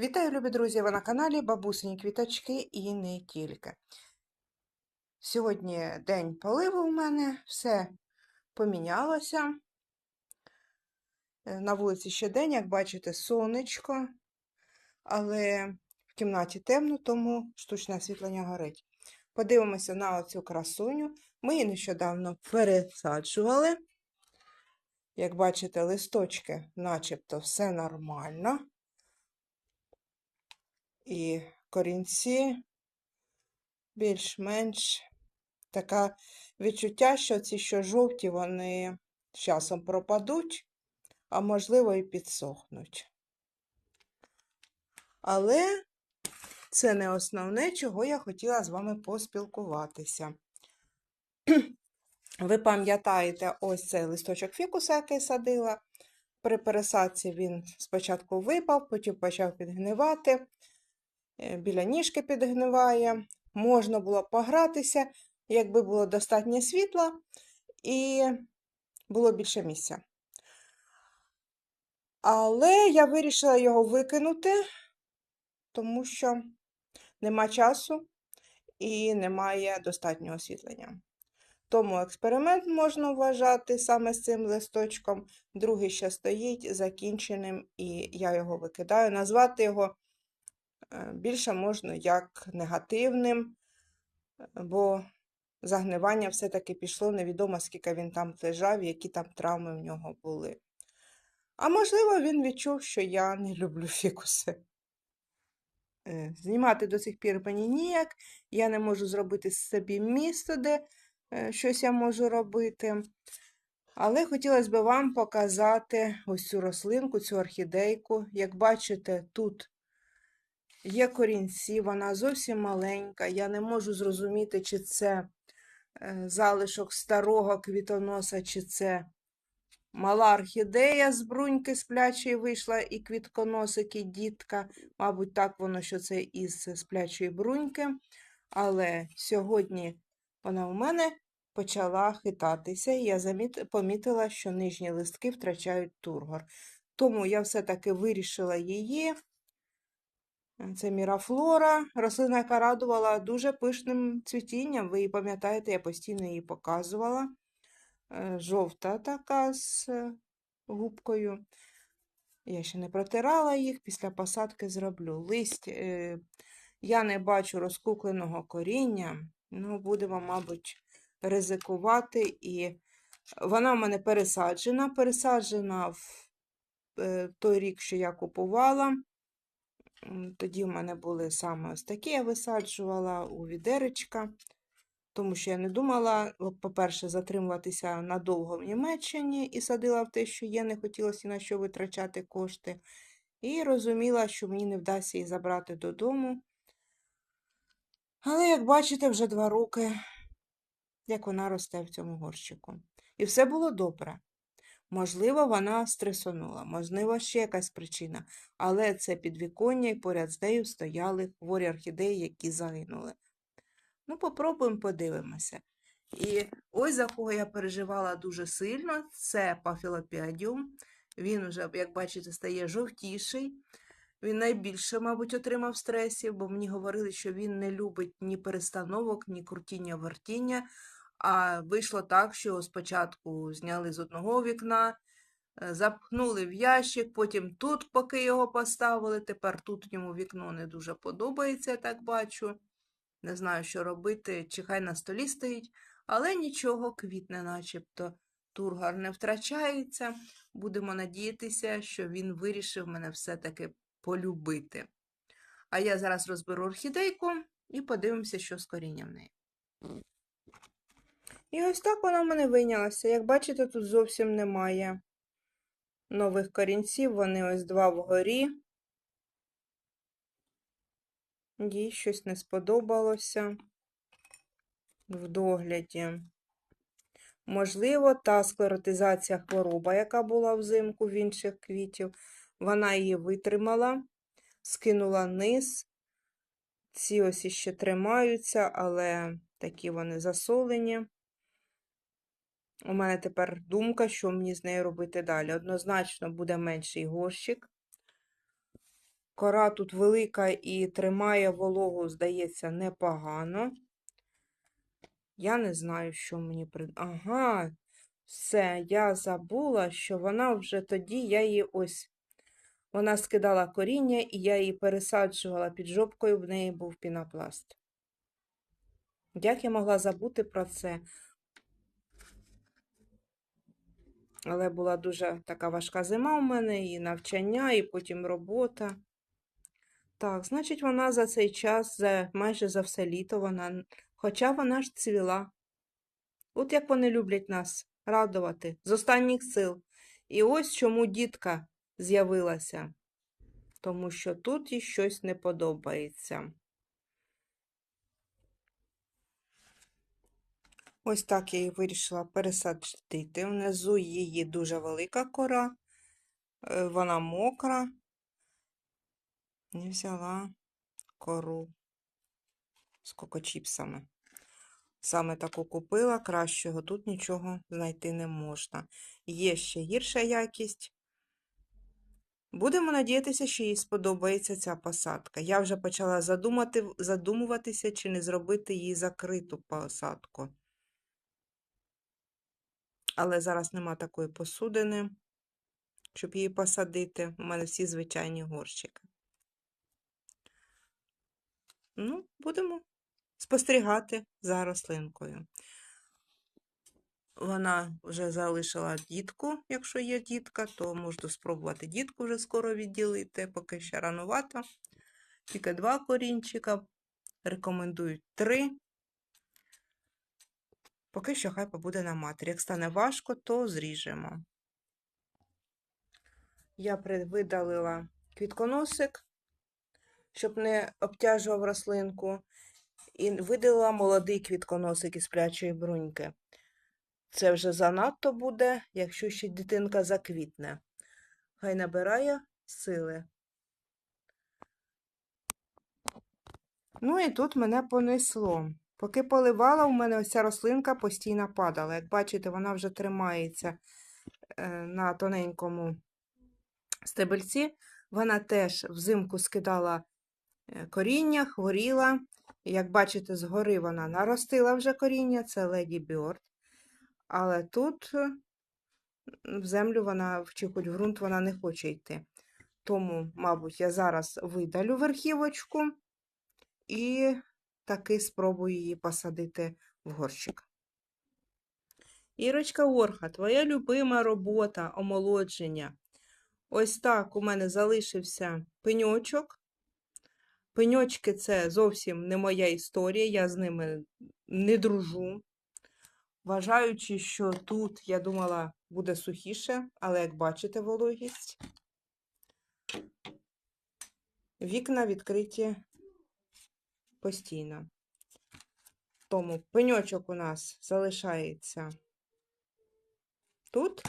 Вітаю, любі друзі! Ви на каналі Бабусині Квіточки і не тільки. Сьогодні день поливу у мене, все помінялося. Е, На вулиці ще день, як бачите, сонечко, але в кімнаті темно, тому штучне освітлення горить. Подивимося на оцю красуню. Ми її нещодавно пересаджували. Як бачите, листочки начебто все нормально. І корінці більш-менш таке відчуття, що ці що жовті, вони з часом пропадуть, а можливо і підсохнуть. Але це не основне, чого я хотіла з вами поспілкуватися. Ви пам'ятаєте ось цей листочок фікуса, який садила. При пересадці він спочатку випав, потім почав підгнивати біля ніжки підгниває. Можна було погратися, якби було достатньо світла і було більше місця. Але я вирішила його викинути, тому що нема часу і немає достатнього освітлення. Тому експеримент можна вважати саме з цим листочком. Другий ще стоїть закінченим, і я його викидаю. Назвати його е, більше можна як негативним, е, бо загнивання все-таки пішло, невідомо, скільки він там лежав, які там травми в нього були. А можливо, він відчув, що я не люблю фікуси. Е, Знімати до сих пір мені ніяк, я не можу зробити собі місто, де е, щось я можу робити. Але хотілося б вам показати ось цю рослинку, цю орхідейку. Як бачите, тут є корінці, вона зовсім маленька. Я не можу зрозуміти, чи це е, залишок старого квітоноса, чи це мала орхідея з бруньки сплячої вийшла, і квітконосик, і дітка. Мабуть, так воно, що це із сплячої бруньки. Але сьогодні вона у мене почала хитатися, і я помітила, що нижні листки втрачають тургор. Тому я все-таки вирішила її. Це мірафлора, рослина, яка радувала дуже пишним цвітінням. Ви її пам'ятаєте, я постійно її показувала. Е, Жовта така з е, губкою. Я ще не протирала їх, після посадки зроблю. Листь е, я не бачу розкукленого коріння, ну, будемо, мабуть, ризикувати. І вона в мене пересаджена. Пересаджена в той рік, що я купувала. Тоді в мене були саме ось такі, я висаджувала у відеречка, тому що я не думала, по-перше, затримуватися надовго в Німеччині і садила в те, що є, не хотілося на що витрачати кошти. І розуміла, що мені не вдасться її забрати додому. Але, як бачите, вже два роки, як вона росте в цьому горщику. І все було добре. Можливо, вона стресонула, можливо, ще якась причина, але це підвіконня і поряд з нею стояли хворі орхідеї, які загинули. Ну, попробуємо, подивимося. І ось за кого я переживала дуже сильно, це пафілопіадіум. Він уже, як бачите, стає жовтіший. Він найбільше, мабуть, отримав стресів, бо мені говорили, що він не любить ні перестановок, ні крутіння-вертіння. А вийшло так, що спочатку зняли з одного вікна, е, запхнули в ящик, потім тут, поки його поставили. Тепер тут йому вікно не дуже подобається, я так бачу. Не знаю, що робити, чи хай на столі стоїть, але нічого, квітне, начебто. Тургар не втрачається. Будемо надіятися, що він вирішив мене все-таки полюбити. А я зараз розберу орхідейку і подивимося, що з корінням в неї. І ось так вона мене вийнялася. Як бачите, тут зовсім немає нових корінців, вони ось два вгорі. Їй щось не сподобалося в догляді. Можливо, та склеротизація хвороба, яка була взимку в інших квітів, вона її витримала, скинула низ. Ці ось іще тримаються, але такі вони засолені. У мене тепер думка, що мені з нею робити далі. Однозначно буде менший горщик. Кора тут велика і тримає вологу, здається, непогано. Я не знаю, що мені при. Ага, все, я забула, що вона вже тоді, я її ось. Вона скидала коріння, і я її пересаджувала під жопкою, в неї був пінопласт. Як я могла забути про це? Але була дуже така важка зима у мене, і навчання, і потім робота. Так, значить, вона за цей час, за, майже за все літо, вона, хоча вона ж цвіла. От як вони люблять нас радувати з останніх сил. І ось чому дітка з'явилася. Тому що тут їй щось не подобається. Ось так я її вирішила пересадити. Внизу її дуже велика кора, е, вона мокра. І взяла кору з кокочіпсами. Саме таку купила, кращого тут нічого знайти не можна. Є ще гірша якість. Будемо надіятися, що їй сподобається ця посадка. Я вже почала задумати, задумуватися, чи не зробити їй закриту посадку. Але зараз нема такої посудини, щоб її посадити. У мене всі звичайні горщики. Ну, будемо спостерігати за рослинкою. Вона вже залишила дітку, якщо є дітка, то можу спробувати дітку вже скоро відділити, поки ще ранувато. Тільки два корінчика, рекомендують три. Поки що хай побуде на матері. Як стане важко, то зріжемо. Я видалила квітконосик, щоб не обтяжував рослинку, і видалила молодий квітконосик із плячої бруньки. Це вже занадто буде, якщо ще дитинка заквітне. Хай набирає сили. Ну і тут мене понесло. Поки поливала, у мене ось ця рослинка постійно падала. Як бачите, вона вже тримається е, на тоненькому стебельці. Вона теж взимку скидала е, коріння, хворіла. Як бачите, згори вона наростила вже коріння, це Леді Бьорд. Але тут в землю вона, чи хоч в ґрунт вона не хоче йти. Тому, мабуть, я зараз видалю верхівочку і таки спробую її посадити в горщик. Ірочка Орха, твоя любима робота, омолодження. Ось так у мене залишився пеньочок. Пеньочки це зовсім не моя історія, я з ними не дружу. Вважаючи, що тут, я думала, буде сухіше, але, як бачите, вологість, вікна відкриті постійно. Тому пеньочок у нас залишається тут,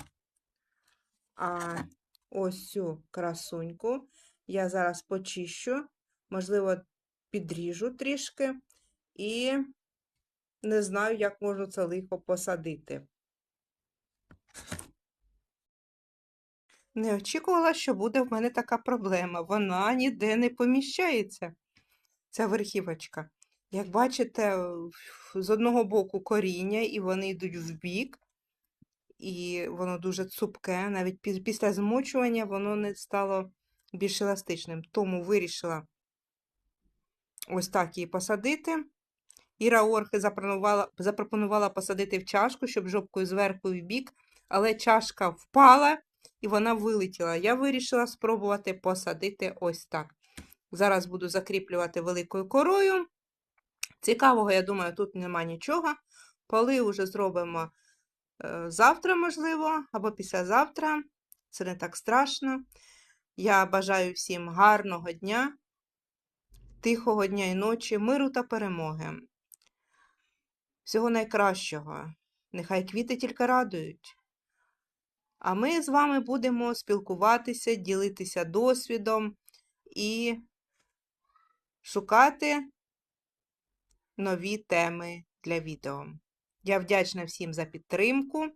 а ось цю красуньку я зараз почищу, можливо, підріжу трішки і не знаю, як можу це лихо посадити. Не очікувала, що буде в мене така проблема. Вона ніде не поміщається, ця верхівочка. Як бачите, з одного боку коріння, і вони йдуть в бік, і воно дуже цупке. Навіть після змочування воно не стало більш еластичним. Тому вирішила ось так її посадити. Іра Орхи запропонувала, запропонувала посадити в чашку, щоб жопкою зверху в бік, але чашка впала і вона вилетіла. Я вирішила спробувати посадити ось так. Зараз буду закріплювати великою корою. Цікавого, я думаю, тут нема нічого. Поли вже зробимо е, завтра, можливо, або післязавтра. Це не так страшно. Я бажаю всім гарного дня, тихого дня і ночі, миру та перемоги. Всього найкращого. Нехай квіти тільки радують. А ми з вами будемо спілкуватися, ділитися досвідом і шукати нові теми для відео. Я вдячна всім за підтримку,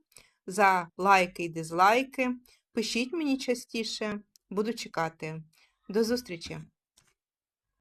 за лайки і дизлайки. Пишіть мені частіше, буду чекати. До зустрічі!